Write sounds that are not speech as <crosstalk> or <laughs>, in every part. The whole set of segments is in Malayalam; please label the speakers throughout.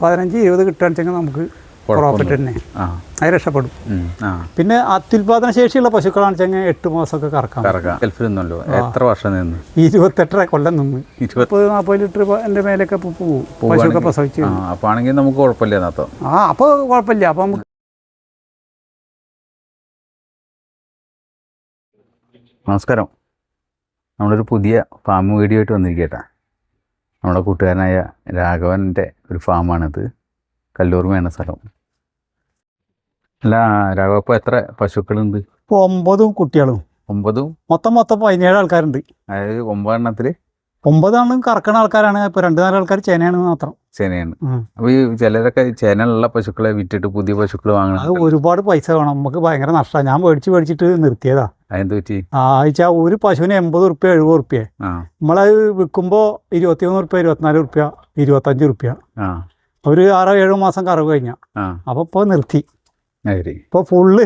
Speaker 1: പതിനഞ്ച് ഇരുപത് കിട്ടുകയാണെന്ന് നമുക്ക് പ്രോഫിറ്റ് തന്നെ. അത് രക്ഷപ്പെടും. പിന്നെ അത്യുൽപാദന ശേഷിയുള്ള പശുക്കളാണെന്ന് വെച്ചാൽ എട്ട് മാസമൊക്കെ കറക്കാം.
Speaker 2: നിന്നല്ലോ. എത്ര വർഷം നിന്ന്?
Speaker 1: ഇരുപത്തെട്ടര കൊല്ലം നിന്ന്.
Speaker 2: ഇരുപത്.
Speaker 1: മുപ്പത് നാൽപ്പത് ലിറ്റർ എന്റെ മേലൊക്കെ പോകും പശുവൊക്കെ പ്രസവിച്ച്.
Speaker 2: ആ അപ്പോൾ ആണെങ്കിൽ നമുക്ക് കുഴപ്പമില്ല
Speaker 1: ആ അപ്പോൾ കുഴപ്പമില്ല. അപ്പോൾ നമുക്ക്
Speaker 2: നമസ്കാരം. നമ്മളൊരു പുതിയ ഫാം വീഡിയോ ആയിട്ട് വന്നിരിക്കട്ടെ നമ്മുടെ കൂട്ടുകാരനായ രാഘവന്റെ ഒരു ഫാമാണിത്. കല്ലൂർമയാണ് സ്ഥലം. അല്ല രാഘവ ഇപ്പോൾ എത്ര പശുക്കളുണ്ട്?
Speaker 1: ഇപ്പോൾ ഒമ്പതും കുട്ടികളും.
Speaker 2: ഒമ്പതും?
Speaker 1: മൊത്തം മൊത്തം പതിനേഴ് ആൾക്കാരുണ്ട്.
Speaker 2: അതായത് ഒമ്പതെണ്ണത്തിൽ
Speaker 1: ഒമ്പതാണ് കറക്കണ ആൾക്കാരാണ്. ഇപ്പോൾ രണ്ട് നാല് ആൾക്കാർ ചേനയാണ് മാത്രം.
Speaker 2: ചേനയാണ്. അപ്പോൾ ഈ ചിലരൊക്കെ ചേനയുള്ള പശുക്കളെ വിറ്റിട്ട് പുതിയ പശുക്കൾ വാങ്ങണം അത്
Speaker 1: ഒരുപാട് പൈസ വേണം. നമുക്ക് ഭയങ്കര നഷ്ടമാണ്. ഞാൻ മേടിച്ച് മേടിച്ചിട്ട് നിർത്തിയതാ.
Speaker 2: ആ
Speaker 1: ആഴ്ച ഒരു പശുവിന് എൺപത് റുപ്യ എഴുപത് റുപ്യ നമ്മളത് വിൽക്കുമ്പോൾ ഇരുപത്തിമൂന്ന് റുപ്യ ഇരുപത്തിനാല് റുപ്യ ഇരുപത്തഞ്ച് റുപ്യ ഒരു ആറോ ഏഴോ മാസം കറവ്
Speaker 2: കഴിഞ്ഞ.
Speaker 1: അപ്പൊ ഇപ്പൊ നിർത്തി. ഇപ്പൊ ഫുള്ള്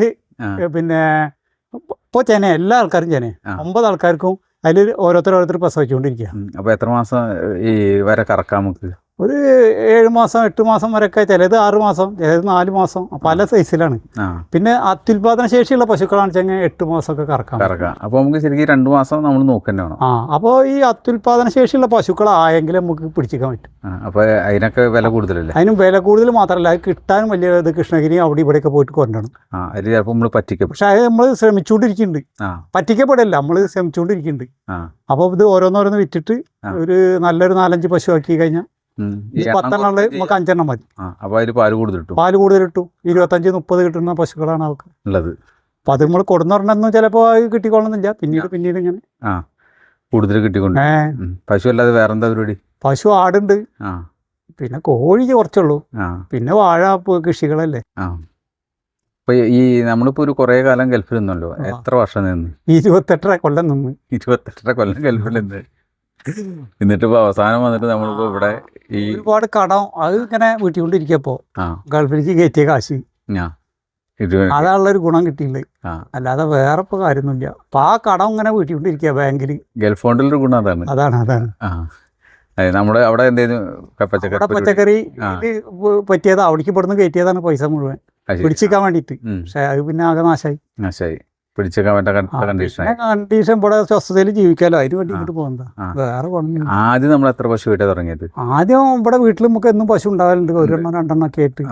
Speaker 1: പിന്നെ ഇപ്പൊ ചെന എല്ലാ ആൾക്കാരും ചെന. ഒമ്പത് ആൾക്കാർക്കും അതിൽ ഓരോരുത്തർ ഓരോരുത്തർ പ്രസവിച്ചുകൊണ്ടിരിക്കുക
Speaker 2: അപ്പൊ എത്ര മാസം ഈ വരെ കറക്കാം നമുക്ക്?
Speaker 1: ഒരു ഏഴ് മാസം എട്ട് മാസം വരെയൊക്കെ ചിലത് ആറ് മാസം ചിലത് നാല് മാസം. പല സൈസിലാണ്. പിന്നെ അത്യുൽപാദന ശേഷിയുള്ള പശുക്കളാണ് വെച്ചാൽ എട്ട് മാസമൊക്കെ കറക്കാം.
Speaker 2: കറക്കാം. അപ്പോൾ നമുക്ക് ശരിക്കും രണ്ട് മാസം നമ്മൾ നോക്കന്നെ വേണം.
Speaker 1: ആ. അപ്പോൾ ഈ അത്യുൽപാദന ശേഷിയുള്ള പശുക്കളായെങ്കിൽ നമുക്ക് പിടിച്ചിക്കാൻ പറ്റും.
Speaker 2: അപ്പോൾ അതിനൊക്കെ വില കൂടുതലല്ലേ?
Speaker 1: അതിനും വില കൂടുതൽ മാത്രമല്ല അത് കിട്ടാനും വലിയ ഇത് കൃഷ്ണഗിരി അവിടെ ഇവിടെയൊക്കെ പോയിട്ട് കൊണ്ടുവരണം.
Speaker 2: ആ. ചിലപ്പോൾ നമ്മൾ പറ്റിക്കപ്പെടും.
Speaker 1: പക്ഷെ അത് നമ്മൾ ശ്രമിച്ചുകൊണ്ടിരിക്കുന്നുണ്ട്. പറ്റിക്കപ്പെടില്ല. നമ്മൾ ശ്രമിച്ചുകൊണ്ടിരിക്കുന്നുണ്ട്. അപ്പോൾ ഇത് ഓരോന്നോരോന്ന് വിറ്റിട്ട്. ഒരു നല്ലൊരു നാലഞ്ച് പശു ആക്കി കഴിഞ്ഞാൽ പത്തെണ്ണം ഉള്ളത്
Speaker 2: കുറച്ച്
Speaker 1: നമുക്ക് അഞ്ചെണ്ണം മതി.
Speaker 2: ആ അപ്പോൾ അതിൽ പാൽ കൂടുതൽ കിട്ടും
Speaker 1: പാൽ കൂടുതൽ കിട്ടും ഇരുപത്തഞ്ച് മുപ്പത് കിട്ടുന്ന പശുക്കളാണ് ആൾക്ക്
Speaker 2: ഉള്ളത്.
Speaker 1: അപ്പൊ അത് നമ്മൾ കൊടുന്നൊരെണ്ണം ചിലപ്പോ കിട്ടിക്കൊള്ളുന്നില്ല. പിന്നീട് പിന്നീട് ഇങ്ങനെ.
Speaker 2: ആ കൂടുതൽ കിട്ടിക്കൊണ്ട്. പശു അല്ലാതെ വേറെ എന്താ പരിപാടി?
Speaker 1: പശു ആടുണ്ട്.
Speaker 2: ആ.
Speaker 1: പിന്നെ കോഴി കുറച്ചുള്ളൂ.
Speaker 2: ആ.
Speaker 1: പിന്നെ വാഴ കൃഷികളല്ലേ.
Speaker 2: ഈ നമ്മളിപ്പോ ഒരു കുറേ കാലം ഗൾഫിൽ നിന്നല്ലോ. എത്ര വർഷം നിന്ന്?
Speaker 1: ഇരുപത്തെട്ടര കൊല്ലം നിന്ന്.
Speaker 2: ഇരുപത്തെട്ടര കൊല്ലം ഗൾഫിൽ നിന്ന്. എന്നിട്ട് ഇപ്പോൾ അവസാനം വന്നിട്ട് നമ്മളിപ്പോ ഇവിടെ ഈ
Speaker 1: ഒരുപാട് കടം. അത് ഇങ്ങനെ വീട്ടിക്കൊണ്ടിരിക്കപ്പോ ഗൾഫിലേക്ക് കയറ്റിയ കാശ്.
Speaker 2: അതാണുള്ള
Speaker 1: ഒരു ഗുണം കിട്ടിയില്ല? അല്ലാതെ വേറെ ഇപ്പൊ കാര്യമൊന്നുമില്ല. അപ്പൊ ആ കടം ഇങ്ങനെ വീട്ടിക്കൊണ്ടിരിക്കുക ബാങ്കിൽ
Speaker 2: ഗൾഫ് ഫണ്ടിലൊരു ഗുണം അതാണ്.
Speaker 1: അതാണ് അതാണ്.
Speaker 2: നമ്മുടെ അവിടെ എന്തെങ്കിലും പച്ചക്കറി
Speaker 1: പറ്റിയതാ. അവിടേക്ക് ഇവിടുന്ന് കയറ്റിയതാണ് പൈസ മുഴുവൻ.
Speaker 2: പിടിച്ചിരിക്കാൻ വേണ്ടിട്ട്
Speaker 1: പിടിച്ചിക്കാൻ
Speaker 2: വേണ്ടിട്ട്
Speaker 1: പക്ഷെ അത് പിന്നെ ആകെ നാശായി.
Speaker 2: നാശമായി പിടിച്ചേക്കാൻ പറ്റാത്ത കണ്ടീഷനായി.
Speaker 1: കണ്ടീഷൻ ഇവിടെ സ്വസ്ഥതയിൽ ജീവിക്കാലോ? അതിന് വേണ്ടി ഇങ്ങോട്ട് പോകുന്നതാ
Speaker 2: ആ.
Speaker 1: വേറെ കുഴപ്പമില്ല
Speaker 2: ആദ്യം നമ്മൾ എത്ര പശു തുടങ്ങിയത്?
Speaker 1: ആദ്യം ഇവിടെ വീട്ടിൽ നമുക്ക് എന്നും പശു ഉണ്ടാവലുണ്ട്. ഒരെണ്ണം രണ്ടെണ്ണം ഒക്കെ ആയിട്ട്.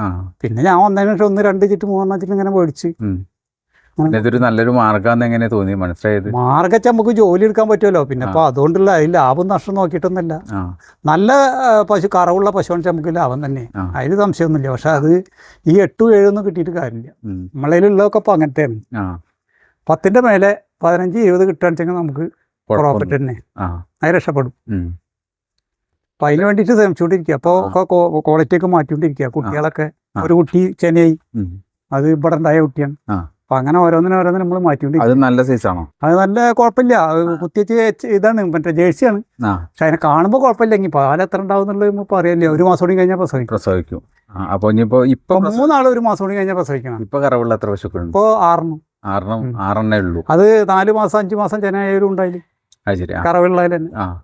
Speaker 1: പിന്നെ ഞാൻ ഒന്നതിന് ശേഷം ഒന്ന് രണ്ട് ചിറ്റ് മൂന്നെണ്ണം ചിറ്റ് ഇങ്ങനെ മേടിച്ച്.
Speaker 2: ഇതൊരു നല്ലൊരു മാർഗം എങ്ങനെ തോന്നി? മനസ്സിലായത്?
Speaker 1: മാർഗച്ച നമുക്ക് ജോലി എടുക്കാൻ പറ്റുമല്ലോ. പിന്നെ അപ്പൊ അതുകൊണ്ടുള്ള അതിൽ ലാഭം നഷ്ടം നോക്കിയിട്ടൊന്നുമല്ല. നല്ല പശു കറവുള്ള പശുവാണെന്ന് നമുക്ക് ലാഭം തന്നെ. അതിൽ സംശയമൊന്നുമില്ല. പക്ഷെ അത് ഈ എട്ടും ഏഴൊന്നും കിട്ടിയിട്ട് കാര്യമില്ല. നമ്മളതിലുള്ളതൊക്കെ അപ്പൊ അങ്ങനത്തെയാണ്. പത്തിന്റെ മേലെ പതിനഞ്ച് ഇരുപത് കിട്ടുകയാണെന്ന് നമുക്ക് പ്രോഫിറ്റ് തന്നെ. അത് രക്ഷപ്പെടും.
Speaker 2: അപ്പൊ
Speaker 1: അപ്പം അതിന് വേണ്ടിയിട്ട് ശ്രമിച്ചുകൊണ്ടിരിക്കുക. അപ്പോൾ ഒക്കെ ക്വാളിറ്റി ഒക്കെ മാറ്റിക്കൊണ്ടിരിക്കുക. കുട്ടികളൊക്കെ ഒരു കുട്ടി ചെന്നൈ. അത് ഇവിടെ ഉണ്ടായ കുട്ടിയാണ്.
Speaker 2: അപ്പൊ
Speaker 1: അപ്പം അങ്ങനെ ഓരോന്നിനും ഓരോന്നിനും നമ്മൾ മാറ്റിക്കൊണ്ടിരിക്കും
Speaker 2: അത് നല്ല സൈസാണോ
Speaker 1: അത് നല്ല കുഴപ്പമില്ല. കുത്തിച്ച് ഇതാണ്. മറ്റേ ജേഴ്സിയാണ് പക്ഷെ അതിനെ കാണുമ്പോൾ കുഴപ്പമില്ലെങ്കിൽ പാൽ എത്ര ഉണ്ടാവും എന്നുള്ളത് അറിയില്ല. ഒരു മാസം കൂടി കഴിഞ്ഞാൽ പ്രസവിക്കും.
Speaker 2: പ്രസവിക്കും. അപ്പോൾ ഇനിയിപ്പോൾ ഇപ്പൊ
Speaker 1: ഇപ്പൊ മൂന്നാൾ ഒരു മാസം കൂടി കഴിഞ്ഞാൽ പ്രസവിക്കണം.
Speaker 2: ഇപ്പൊ കറവുള്ള എത്ര പശുക്കളുണ്ട്?
Speaker 1: ഇപ്പോൾ ആറെണ്ണം
Speaker 2: ആറെണ്ണം. ആറെണ്ണേ ഉള്ളൂ.
Speaker 1: അത് നാല് മാസം അഞ്ച് മാസം ജനായാലും ഉണ്ടായില്ലേ?
Speaker 2: കറവുള്ള ശരി
Speaker 1: കറവുള്ളതിൽ തന്നെ
Speaker 2: ആ.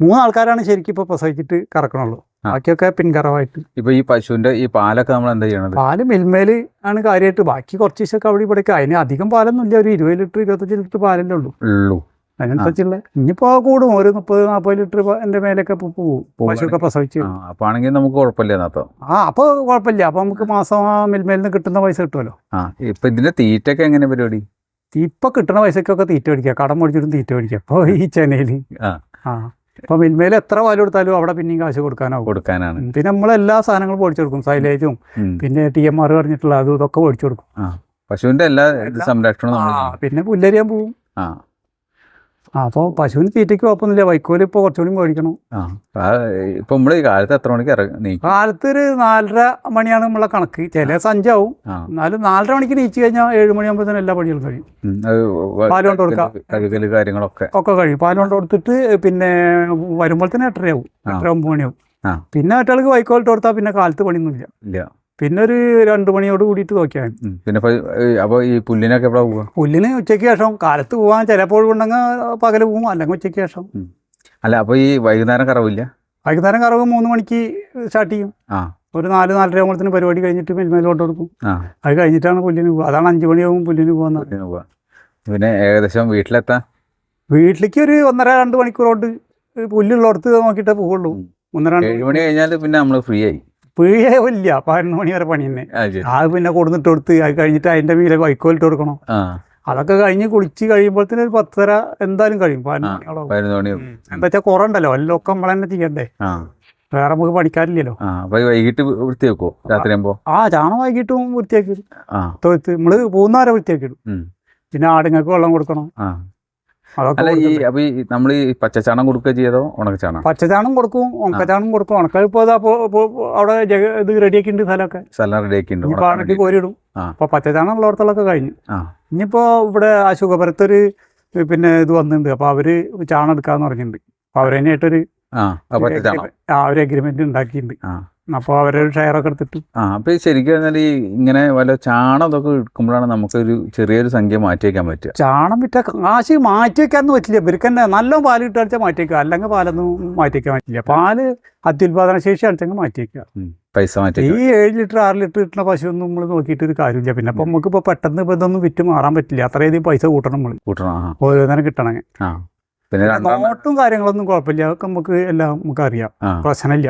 Speaker 1: മൂന്നാൾക്കാരാണ് ശരിക്കും ഇപ്പോൾ പ്രസവിച്ചിട്ട് കറക്കണുള്ളൂ. ബാക്കിയൊക്കെ പിൻകറവായിട്ട്.
Speaker 2: ഇപ്പൊ ഈ പശുവിന്റെ ഈ പാലൊക്കെ നമ്മൾ എന്താ ചെയ്യണത്?
Speaker 1: പാൽ മിൽമേൽ ആണ് കാര്യമായിട്ട്. ബാക്കി കുറച്ച് ദിവസമൊക്കെ അവിടെ ഇവിടെയൊക്കെ. അതിന് അധികം പാലൊന്നും ഇല്ല ഒരു ഇരുപത് ലിറ്റർ ഇരുപത്തഞ്ച് ലിറ്റർ പാലല്ലേ ഉള്ളൂ.
Speaker 2: ഉള്ളൂ.
Speaker 1: അതിനനുസരിച്ചുള്ള ഇനിയിപ്പോ കൂടും. ഒരു മുപ്പത് നാൽപ്പത് ലിറ്റർ എന്റെ മേലൊക്കെ
Speaker 2: പോകും
Speaker 1: പശുക്കെ. പ്രസവിച്ച്.
Speaker 2: അപ്പൊ ആണെങ്കിൽ നമുക്ക് കുഴപ്പമില്ല
Speaker 1: ആ അപ്പൊ കുഴപ്പമില്ല. അപ്പൊ നമുക്ക് മാസം ആ മിൽമേലിൽ നിന്ന് കിട്ടുന്ന പൈസ കിട്ടുമല്ലോ.
Speaker 2: ഇപ്പൊ ഇതിന്റെ തീറ്റൊക്കെ എങ്ങനെ പരിപാടി?
Speaker 1: ഇപ്പൊ കിട്ടുന്ന പൈസക്കൊക്കെ തീറ്റ മേടിക്കുക കടം മേടിച്ചിട്ടും തീറ്റ മേടിക്കുക അപ്പൊ ഈ ചെന്നൈയിൽ
Speaker 2: ആ.
Speaker 1: ഇപ്പൊ മിൽമയിൽ എത്ര പാൽ കൊടുത്താലും അവിടെ പിന്നെയും കാശ് കൊടുക്കാനാവും.
Speaker 2: കൊടുക്കാനാണ്.
Speaker 1: പിന്നെ നമ്മൾ എല്ലാ സാധനങ്ങളും മേടിച്ചു കൊടുക്കും. സൈലേജും പിന്നെ ടി എം ആർ പറഞ്ഞിട്ടുള്ള അതും ഇതൊക്കെ മേടിച്ചു കൊടുക്കും.
Speaker 2: പശുവിന്റെ എല്ലാ സംരക്ഷണം സംരക്ഷണവും
Speaker 1: പിന്നെ പുല്ലരിയാൻ പോവും.
Speaker 2: ആ.
Speaker 1: അപ്പോൾ പശുവിന് തീറ്റയ്ക്ക് കുഴപ്പമൊന്നുമില്ല. വൈക്കോൽ ഇപ്പോൾ കുറച്ചുകൂടി മേടിക്കണം.
Speaker 2: ആ ഇപ്പൊ നമ്മൾ കാലത്ത് എത്ര മണിക്ക് ഇറങ്ങി
Speaker 1: കാലത്ത് ഒരു നാലര മണിയാണ് നമ്മളെ കണക്ക്. ചില സഞ്ചാവും.
Speaker 2: ആ.
Speaker 1: എന്നാലും നാലര മണിക്ക് നീച്ച് കഴിഞ്ഞാൽ ഏഴ് മണിയാകുമ്പോഴത്തേനും എല്ലാ പണികളും കഴിയും. പാൽ കൊണ്ട് കൊടുക്കാം.
Speaker 2: കഴുകൽ കാര്യങ്ങളൊക്കെ.
Speaker 1: ഒക്കെ കഴിയും. പാൽ കൊണ്ട് കൊടുത്തിട്ട് പിന്നെ വരുമ്പോൾ തന്നെ എട്ടരയാവും.
Speaker 2: ആ.
Speaker 1: എട്ടര ഒമ്പത് മണിയാവും.
Speaker 2: ആ.
Speaker 1: പിന്നെ മറ്റാൾക്ക് വൈക്കോലിട്ട് കൊടുത്താൽ പിന്നെ കാലത്ത് പണിയൊന്നുമില്ല.
Speaker 2: ഇല്ല.
Speaker 1: പിന്നെ ഒരു രണ്ട് മണിയോട് കൂടിയിട്ട് നോക്കിയാൽ
Speaker 2: പിന്നെ അപ്പോൾ അപ്പൊ ഈ പുല്ലിനൊക്കെ എവിടെ പോവുക
Speaker 1: പുല്ലിന് ഉച്ചയ്ക്ക് ശേഷം കാലത്ത് പോവാൻ ചിലപ്പോൾ ഉണ്ടെങ്കിൽ പകൽ പോകും അല്ലെങ്കിൽ ഉച്ചയ്ക്ക് ശേഷം.
Speaker 2: അല്ല അപ്പോൾ ഈ വൈകുന്നേരം കറവില്ല?
Speaker 1: വൈകുന്നേരം കറവ് മൂന്ന് മണിക്ക് സ്റ്റാർട്ട് ചെയ്യും.
Speaker 2: ആ.
Speaker 1: ഒരു നാല് നാലര ആകുമ്പോഴത്തേന് പരിപാടി കഴിഞ്ഞിട്ട് മെൽമേലോട്ട് കൊടുക്കും അത് കഴിഞ്ഞിട്ടാണ് പുല്ലിന് പോകുക അതാണ് അഞ്ച് മണിയാകും പുല്ലിന് പോകുന്നത്
Speaker 2: പിന്നെ ഏകദേശം വീട്ടിലെത്താൻ
Speaker 1: വീട്ടിലേക്ക് ഒരു ഒന്നര രണ്ട് മണിക്കൂറോട്ട് പുല്ലുള്ളടത്ത് നോക്കിയിട്ടേ
Speaker 2: പോകുള്ളൂ.
Speaker 1: ഒന്നര
Speaker 2: ഏഴ് മണി കഴിഞ്ഞാൽ പിന്നെ നമ്മൾ ഫ്രീ ആയി.
Speaker 1: പിഴേ ഇല്ല പതിനൊന്ന് മണി വരെ പണി തന്നെ അത് പിന്നെ കൊടുത്തിട്ട് കൊടുത്ത് അത് കഴിഞ്ഞിട്ട് അതിന്റെ മീലെ വൈക്കോലിട്ട് കൊടുക്കണം? അതൊക്കെ കഴിഞ്ഞ് കുളിച്ച് കഴിയുമ്പോഴത്തേന് ഒരു പത്തര എന്തായാലും കഴിയും. പതിനൊന്ന് മണിയോളം എന്താ വെച്ചാൽ കുറണ്ടല്ലോ എല്ലാം ഒക്കെ നമ്മൾ തന്നെ ചെയ്യണ്ടേ? വേറെ നമുക്ക് പണിക്കാരില്ലല്ലോ.
Speaker 2: വൈകിട്ട് വൃത്തിയാക്കോ രാത്രി
Speaker 1: ആ ചാണം വൈകിട്ടും വൃത്തിയാക്കി തൊഴുത്ത്. നമ്മൾ പോകുന്നവരെ വൃത്തിയാക്കി ഇടും.
Speaker 2: ഉം.
Speaker 1: പിന്നെ ആടുങ്ങൾക്ക് വെള്ളം കൊടുക്കണം.
Speaker 2: അല്ല ഈ. അപ്പൊ ഈ നമ്മൾ ഈ പച്ചച്ചാണം കൊടുക്കുക ചെയ്തോ? ഉണക്കച്ചാണം?
Speaker 1: പച്ചച്ചാണം കൊടുക്കും ഉണക്കച്ചാണം കൊടുക്കും. ഉണക്ക ഇപ്പൊ അവിടെ ഇത് റെഡിയാക്കി ഉണ്ട് സ്ഥലമൊക്കെ.
Speaker 2: സ്ഥലം റെഡിയാക്കി ഉണ്ട് കോരിടും
Speaker 1: അപ്പൊ പച്ചച്ചാണം ഉള്ളവർത്തുള്ളൊക്കെ കഴിഞ്ഞു. ഇനിയിപ്പോ ഇവിടെ ആ ശുഖപരത്തൊരു പിന്നെ ഇത് വന്നിട്ടുണ്ട്. അപ്പൊ അവർ ചാണം എടുക്കാന്ന് പറഞ്ഞിട്ടുണ്ട്. അപ്പൊ അവരതിനായിട്ടൊരു
Speaker 2: ആ
Speaker 1: ഒരു അഗ്രിമെന്റ് ഉണ്ടാക്കിയിട്ടുണ്ട്. അപ്പോൾ അവരൊരു ഷെയറൊക്കെ എടുത്തിട്ട്.
Speaker 2: ആ അപ്പോൾ ശരിക്കും പറഞ്ഞാൽ ഈ ഇങ്ങനെ വല്ല ചാണം ഇതൊക്കെ എടുക്കുമ്പോഴാണ് നമുക്കൊരു ചെറിയൊരു സംഖ്യ മാറ്റി വയ്ക്കാൻ പറ്റുക.
Speaker 1: ചാണം വിറ്റ കാശ് മാറ്റി വയ്ക്കാമെന്ന് പറ്റില്ല. ഇവർക്ക് തന്നെ നല്ല പാൽ കിട്ടാച്ചാൽ മാറ്റി വയ്ക്കുക. അല്ലെങ്കിൽ പാലൊന്നും മാറ്റി വയ്ക്കാൻ പറ്റില്ല. പാൽ അത്യുൽപാദന ശേഷി അടിച്ചെങ്കിൽ മാറ്റി
Speaker 2: വയ്ക്കുക. പൈസ മാറ്റി
Speaker 1: ഈ. ഏഴ് ലിറ്റർ ആറ് ലിറ്റർ കിട്ടുന്ന പശുവൊന്നും നമ്മൾ നോക്കിയിട്ട് ഒരു കാര്യമില്ല. പിന്നെ അപ്പം നമുക്ക് ഇപ്പോൾ പെട്ടെന്ന് ഇപ്പം ഇതൊന്നും വിറ്റ് മാറാൻ പറ്റില്ല. അത്രയധികം പൈസ കൂട്ടണം നമ്മൾ
Speaker 2: കൂട്ടണം ആ
Speaker 1: ഓരോ നേരം കിട്ടണമെങ്കിൽ.
Speaker 2: ആ പിന്നെ
Speaker 1: നോട്ടും കാര്യങ്ങളൊന്നും കുഴപ്പമില്ല. അതൊക്കെ നമുക്ക് എല്ലാം നമുക്ക് അറിയാം പ്രശ്നമില്ല.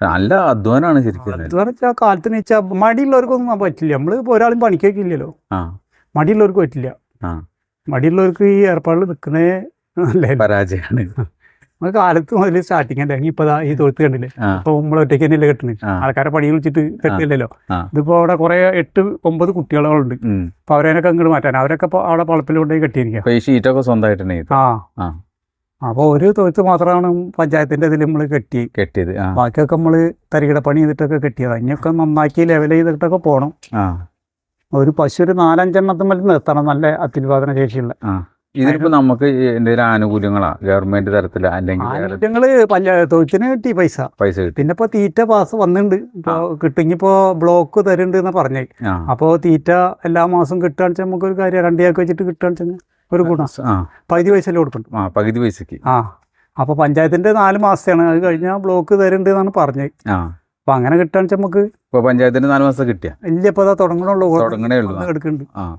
Speaker 2: നല്ല അധ്വാനാണ് ശരിക്കും
Speaker 1: അത് വെച്ചാൽ കാലത്തിന് വെച്ചാൽ മടിയുള്ളവർക്കൊന്നും പറ്റില്ല. നമ്മൾ ഇപ്പോൾ ഒരാളും പണിക്കൊക്കെ ഇല്ലല്ലോ മടിയുള്ളവർക്ക് പറ്റില്ല. മടിയുള്ളവർക്ക് ഈ ഏർപ്പാടിൽ നിൽക്കുന്നേ നല്ല
Speaker 2: പരാജയമാണ്
Speaker 1: നമ്മൾ കാലത്ത് മുതൽ സ്റ്റാർട്ടിങ് അല്ലേ? ഇപ്പൊ ഈ തൊഴുത്ത് കണ്ടില്ലേ? അപ്പൊ നമ്മൾ ഒറ്റയ്ക്ക് തന്നെയല്ലേ കെട്ടുന്നത്
Speaker 2: ആ.
Speaker 1: ആൾക്കാരെ പണി വിളിച്ചിട്ട് കെട്ടില്ലല്ലോ ഇതിപ്പോ അവിടെ കുറെ എട്ട് ഒമ്പത് കുട്ടികളുണ്ട് അപ്പൊ അവരതിനൊക്കെ അങ്ങോട്ട് മാറ്റാൻ. അവരൊക്കെ അവിടെ പളപ്പിൽ കൊണ്ടുപോയി
Speaker 2: ഷീറ്റൊക്കെ സ്വന്തമായിട്ട്
Speaker 1: ആ. അപ്പോൾ ഒരു തൊഴുത്ത് മാത്രമാണ് പഞ്ചായത്തിന്റെ ഇതിൽ നമ്മൾ കെട്ടി.
Speaker 2: കെട്ടിയത്
Speaker 1: ബാക്കിയൊക്കെ നമ്മൾ തരികിട പണി ചെയ്തിട്ടൊക്കെ കെട്ടിയത്. അതിനൊക്കെ നന്നാക്കി ലെവൽ ചെയ്തിട്ടൊക്കെ പോണം.
Speaker 2: ആ.
Speaker 1: ഒരു പശു ഒരു നാലഞ്ചെണ്ണത്തുമ്പോൾ നിർത്തണം. നല്ല അത്യുൽപാദന ശേഷിയുള്ള.
Speaker 2: ആ. ഇതിനിപ്പോ നമുക്ക് എന്തെങ്കിലും ആനുകൂല്യങ്ങളാ? ഗവൺമെന്റ് തരത്തിൽ അല്ലെങ്കിൽ
Speaker 1: ആനുകൂല്യങ്ങൾ തൊഴുത്തിന് കിട്ടി പൈസ.
Speaker 2: പൈസ കിട്ടി.
Speaker 1: പിന്നെ ഇപ്പൊ തീറ്റ പാസ് വന്നിട്ടുണ്ട് ഇപ്പൊ കിട്ടിങ്ങിപ്പോൾ ബ്ലോക്ക് തരുന്നുണ്ട് എന്നാ പറഞ്ഞേ. അപ്പോ തീറ്റ എല്ലാ മാസം കിട്ടുകയാണെന്ന് വെച്ചാൽ നമുക്കൊരു കാര്യം രണ്ടിയാക്കി വെച്ചിട്ട് കിട്ടുകയാണെന്ന് വെച്ചാൽ ഒരു ഗുണം.
Speaker 2: ആ.
Speaker 1: പകുതി പൈസയിൽ കൊടുക്കുന്നുണ്ട്
Speaker 2: ആ പകുതി പൈസക്ക്.
Speaker 1: ആ അപ്പോൾ പഞ്ചായത്തിന്റെ നാല് മാസത്തെയാണ്. അത് കഴിഞ്ഞാൽ ബ്ലോക്ക് തരുന്നുണ്ട് എന്നാണ് പറഞ്ഞത്.
Speaker 2: ആ.
Speaker 1: അപ്പോൾ അങ്ങനെ കിട്ടാന്ന് വെച്ചാൽ നമുക്ക്
Speaker 2: ഇപ്പൊ പഞ്ചായത്തിന് നാല് മാസം കിട്ടിയ?
Speaker 1: ഇല്ല ഇപ്പോൾ അതാ തുടങ്ങണുള്ളൂ.
Speaker 2: തുടങ്ങണേ ഉള്ളൂ.
Speaker 1: എടുക്കുന്നുണ്ട്
Speaker 2: ആ.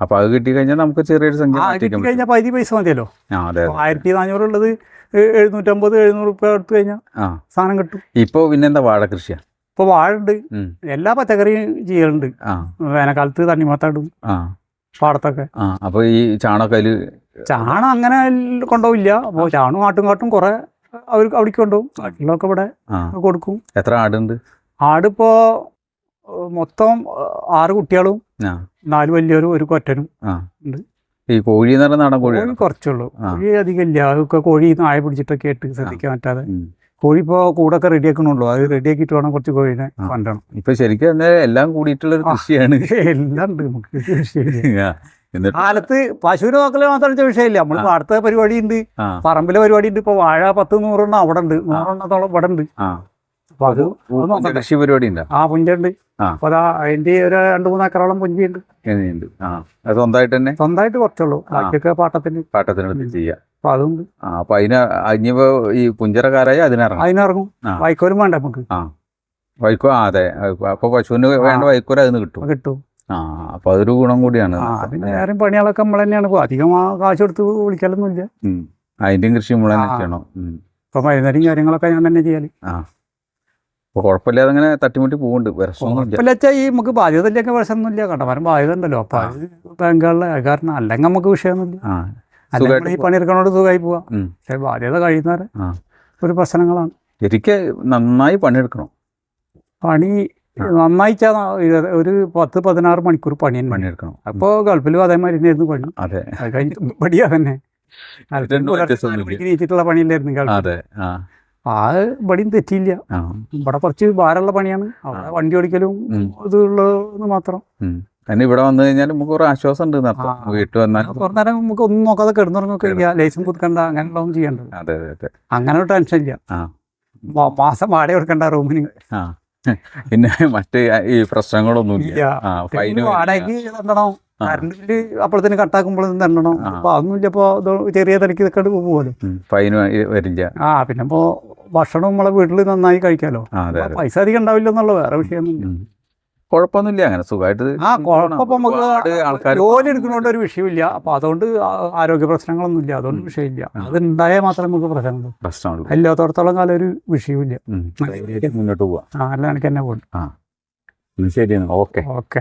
Speaker 2: അപ്പൊ അത് കിട്ടി കഴിഞ്ഞാൽ നമുക്ക് ചെറിയൊരു സംഖ്യ
Speaker 1: കിട്ടി കഴിഞ്ഞാൽ പകുതി പൈസ മതിയല്ലോ. അപ്പോൾ ആയിരത്തി നാനൂറ് ഉള്ളത് എഴുന്നൂറ്റമ്പത് എഴുന്നൂറ് റുപ്യ എടുത്തു കഴിഞ്ഞാൽ സാധനം കിട്ടും.
Speaker 2: ഇപ്പൊ പിന്നെന്താ വാഴ കൃഷിയാ?
Speaker 1: ഇപ്പോൾ വാഴ ഉണ്ട്. എല്ലാ പച്ചക്കറിയും ചെയ്യലുണ്ട്. വേനൽക്കാലത്ത് തണ്ണിമത്തടും
Speaker 2: ആ.
Speaker 1: പാടത്തൊക്കെ.
Speaker 2: ആ അപ്പൊ ഈ ചാണകം
Speaker 1: ചാണ അങ്ങനെ കൊണ്ടുപോയില്ല അപ്പോൾ ചാണും ആട്ടും കാട്ടും കുറേ അവർ അവിടേക്ക് കൊണ്ടുപോകും ബാക്കിയുള്ളതൊക്കെ ഇവിടെ കൊടുക്കും.
Speaker 2: എത്ര ആടുണ്ട്?
Speaker 1: ആടിപ്പോൾ മൊത്തം ആറ് കുട്ടികളും നാല് വലിയവരും ഒരു കൊറ്റനും ഉണ്ട്.
Speaker 2: ഈ കോഴി എന്ന് നാടൻ
Speaker 1: കോഴി കുറച്ചുള്ളൂ. കോഴി അധികം ഇല്ല. അതൊക്കെ കോഴി നായ പിടിച്ചിട്ടൊക്കെ ആയിട്ട് ശ്രദ്ധിക്കാൻ പറ്റാതെ. കോഴി ഇപ്പോൾ കൂടൊക്കെ റെഡിയാക്കണുള്ളൂ അത് റെഡിയാക്കിയിട്ട് വേണം കുറച്ച് കോഴിനെ. കൊണ്ടണം
Speaker 2: ഇപ്പൊ ശരിക്കും എല്ലാം കൂടിയിട്ടുള്ള കൃഷിയാണ്. <laughs>
Speaker 1: എല്ലാം ഉണ്ട് നമുക്ക് <laughs> കാലത്ത് പശുവിനെ നോക്കൽ മാത്രം വിഷയമില്ല. നമ്മൾ അടുത്ത പരിപാടി ഉണ്ട് പറമ്പിലെ പരിപാടി ഉണ്ട് ഇപ്പൊ വാഴ പത്ത് നൂറെണ്ണം അവിടെ ഉണ്ട് നൂറെണ്ണത്തോളം ഇവിടെ ഉണ്ട് അപ്പൊ അത്?
Speaker 2: കൃഷി പരിപാടി ഉണ്ടോ?
Speaker 1: ആ പുഞ്ചുണ്ട്. അപ്പൊ അതാ അതിന്റെ ഒരു രണ്ടു മൂന്ന് ഏക്കറോളം പുഞ്ചിയുണ്ട്
Speaker 2: ഉണ്ട് ആ. അത് സ്വന്തമായിട്ട് തന്നെ?
Speaker 1: സ്വന്തമായിട്ട് കുറച്ചുള്ളൂ. ബാക്കിയൊക്കെ പാട്ടത്തിന്.
Speaker 2: പാട്ടത്തിന് ചെയ്യാം.
Speaker 1: അപ്പൊ അതുണ്ട്.
Speaker 2: ആ അപ്പൊ അതിന് ഇനിയിപ്പോ ഈ പുഞ്ചരക്കാരായി അതിനിറങ്ങും?
Speaker 1: അതിനിറങ്ങും. വൈക്കോലും വേണ്ട നമുക്ക്?
Speaker 2: ആ. വൈക്കോ ആ അതെ. അപ്പൊ പശുവിന് വേണ്ട വൈക്കോല അതിന് കിട്ടും.
Speaker 1: കിട്ടും.
Speaker 2: ആ അപ്പൊ അതൊരു ഗുണം കൂടിയാണ്.
Speaker 1: പിന്നെ വേറെ പണികളൊക്കെ നമ്മൾ തന്നെയാണ്. അധികം ആ കാശ് കൊടുത്ത് വിളിക്കലൊന്നുമില്ല.
Speaker 2: ഇല്ല അതിന്റെയും കൃഷി നമ്മൾ തന്നെ. ചെയ്യണം.
Speaker 1: ഇപ്പൊ മരുന്നടിയും കാര്യങ്ങളൊക്കെ ഞാൻ തന്നെ ചെയ്യാൽ.
Speaker 2: ആ. അപ്പൊ കുഴപ്പമില്ലാതെ അങ്ങനെ തട്ടിമുട്ടി പോകുന്നുണ്ട് വിരസമൊന്നുമില്ല
Speaker 1: വെച്ചാൽ ഈ നമുക്ക് ബാധ്യത ഇല്ലൊക്കെ വിഷമൊന്നുമില്ല കണ്ടമാരം ബാധ്യത ഉണ്ടല്ലോ അപ്പൊ
Speaker 2: ആ.
Speaker 1: അത് ബാങ്കുകളിലെ കാരണം അല്ലെങ്കിൽ നമുക്ക് വിഷയമൊന്നുമില്ല.
Speaker 2: ആ.
Speaker 1: അല്ലെങ്കിൽ ഈ പണിയെടുക്കണോട് സുഖമായി പോവാം. പക്ഷേ ബാധ്യത കഴിയുന്നവരെ
Speaker 2: ആ.
Speaker 1: ഒരു പ്രശ്നങ്ങളാണ്.
Speaker 2: എനിക്ക് നന്നായി പണിയെടുക്കണം.
Speaker 1: പണി
Speaker 2: ആ.
Speaker 1: നന്നായി ചാ- ഒരു പത്ത് പതിനാറ് മണിക്കൂർ പണി തന്നെ.
Speaker 2: പണിയെടുക്കണം.
Speaker 1: അപ്പോൾ ഗൾഫിലും അതേമാതിരി തന്നെയായിരുന്നു പണി.
Speaker 2: അതെ.
Speaker 1: അത് കഴിഞ്ഞിട്ട് പടിയാ തന്നെ നീച്ചിട്ടുള്ള പണിയില്ലായിരുന്നു ഗൾഫ്
Speaker 2: അതെ. ആ.
Speaker 1: ആ ഇവിടെയും തെറ്റിയില്ല. ഇവിടെ കുറച്ച് ഭാരമുള്ള പണിയാണ്. അവിടെ വണ്ടി ഓടിക്കലും. ഇതുള്ളത് മാത്രം.
Speaker 2: തന്നെ ഇവിടെ വന്നു കഴിഞ്ഞാൽ നമുക്ക് ഒരു ആശ്വാസം ഉണ്ട്. വീട്ടിൽ വന്നാൽ
Speaker 1: കുറേ നേരം നമുക്ക് ഒന്നും നോക്കാതെ കിടന്നുറങ്ങൊക്കെ ചെയ്യാം ലൈസൻസ് പുതുക്കണ്ട അങ്ങനെയുള്ളതൊന്നും ചെയ്യണ്ട.
Speaker 2: അതെ അതെ അതെ.
Speaker 1: അങ്ങനെ ഒരു ടെൻഷൻ ഇല്ല. മാസം വാടക കൊടുക്കണ്ട റൂമിന്.
Speaker 2: പിന്നെ മറ്റ് ഈ പ്രശ്നങ്ങളൊന്നും
Speaker 1: ഇല്ല. വാടകയ്ക്ക്
Speaker 2: തന്നണോ.
Speaker 1: കറണ്ട് ബില്ല് അപ്പോഴത്തേന് കട്ടാക്കുമ്പോഴും തരണം
Speaker 2: ആ.
Speaker 1: അപ്പൊ അതൊന്നുമില്ല. ഇപ്പൊ ചെറിയ തലക്ക് ഇതൊക്കെ പോകുമല്ലോ
Speaker 2: ഫൈന് വരില്ല.
Speaker 1: ആ പിന്നെ ഇപ്പോ ഭക്ഷണം നമ്മളെ വീട്ടിൽ നന്നായി കഴിക്കാമല്ലോ
Speaker 2: അതെ
Speaker 1: പൈസ അധികം ഉണ്ടാവില്ല എന്നുള്ള വേറെ വിഷയമൊന്നുമില്ല.
Speaker 2: കുഴപ്പമൊന്നുമില്ല. അങ്ങനെ സുഖമായിട്ട്
Speaker 1: ആ കുഴപ്പം നമുക്ക്
Speaker 2: ആൾക്കാർ
Speaker 1: ജോലി എടുക്കുന്നതുകൊണ്ട് ഒരു വിഷയമില്ല. അപ്പൊ അതുകൊണ്ട് ആരോഗ്യ പ്രശ്നങ്ങളൊന്നും ഇല്ല അതുകൊണ്ട് വിഷയമില്ല. അത് ഉണ്ടായാൽ മാത്രമേ നമുക്ക് പ്രശ്നമുള്ളൂ.
Speaker 2: പ്രശ്നമുള്ളൂ.
Speaker 1: എല്ലാത്തോടത്തോളം കാലം ഒരു വിഷയമില്ല.
Speaker 2: മുന്നോട്ട് പോവാം.
Speaker 1: ആ അല്ല എനിക്ക് തന്നെ പോകും
Speaker 2: ആ. ശരി ഓക്കെ.
Speaker 1: ഓക്കെ.